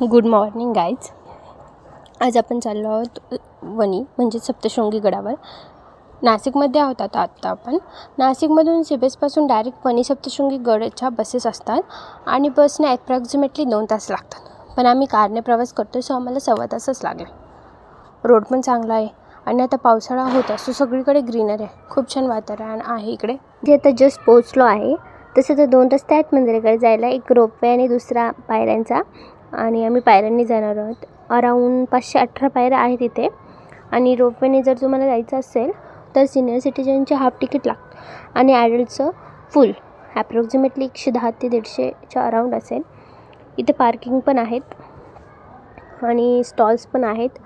Good morning guys आज आपण चाललो आहोत वणी म्हणजे सप्तशृंगी गडावर. नाशिकमध्ये आहोत आता आत्ता आपण. नाशिकमधून सिबेसपासून डायरेक्ट वणी सप्तशृंगी गडाच्या बसेस असतात आणि बसने ॲप्रॉक्झिमेटली दोन तास लागतात. पण आम्ही कारने प्रवास करतो सो आम्हाला सव्वा तासच लागला. रोड पण चांगला आहे आणि आता पावसाळा होता सो सगळीकडे ग्रीनरी आहे. खूप छान वातावरण आहे इकडे. जे आता जस्ट पोहोचलो आहे तसं तर दोन रस्ते आहेत मंदिराकडे जायला. एक रोपवे आणि दुसरा पायऱ्यांचा. आणि आम्ही पायऱ्यांनी जाणार आहोत. अराऊंड पाचशे अठरा पायऱ्या आहेत इथे. आणि रोपवेने जर तुम्हाला जायचं असेल तर सिनियर सिटीजनचे हाफ तिकीट लागतं. आणि ॲडल्टचं फुल ॲप्रॉक्सिमेटली एकशे दहा ते दीडशेच्या अराऊंड असेल. इथे पार्किंग पण आहेत. आणि स्टॉल्स पण आहेत.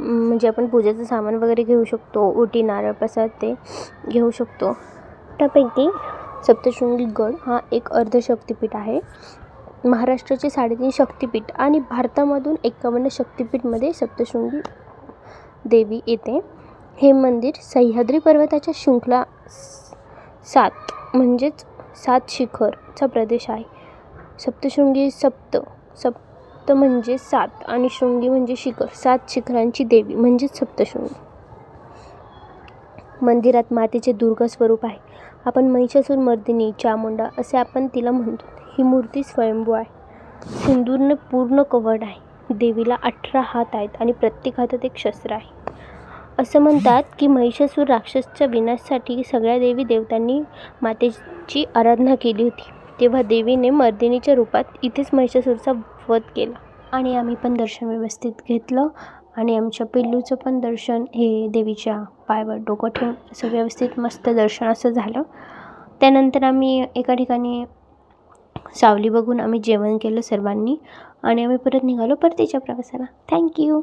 म्हणजे आपण पूजेचं सामान वगैरे घेऊ शकतो. उटी नारळ प्रसाद ते घेऊ शकतो. त्यापैकी सप्तशृंगी गड हा एक अर्धशक्तिपीठ आहे. महाराष्ट्राचे साडेतीन शक्तिपीठ आणि भारतामधून एकावन्न शक्तिपीठमध्ये सप्तशृंगी देवी येते. हे मंदिर सह्याद्री पर्वताच्या शृंखला स- सात म्हणजेच सात शिखरचा प्रदेश आहे. सप्तशृंगी सप्त सप्त म्हणजे सात आणि शृंगी म्हणजे शिखर. सात शिखरांची देवी म्हणजेच सप्तशृंगी. मंदिरात मातेचे दुर्गा स्वरूप आहे. आपण महिषासूर मर्दिनी चामुंडा असे आपण तिला म्हणतो. ही मूर्ती स्वयंभू आहे. सिंदूरने पूर्ण कवड आहे. देवीला अठरा हात आहेत आणि प्रत्येक हातात एक शस्त्र आहे. असं म्हणतात की महिषासूर राक्षसच्या विनाशासाठी सगळ्या देवी देवतांनी मातेची आराधना केली होती. तेव्हा देवीने मर्दिनीच्या रूपात इथेच महिषासूरचा वध केला. आणि आम्ही पण दर्शन व्यवस्थित घेतलं आणि आमच्या पिल्लूचं पण दर्शन हे देवीच्या पायावर डोकं ठेवून असं व्यवस्थित मस्त दर्शन असं झालं. त्यानंतर आम्ही एका ठिकाणी सावली बघून आम्ही जेवण केलं सर्वांनी आणि आम्ही परत निघालो परतीच्या प्रवासाला. थँक्यू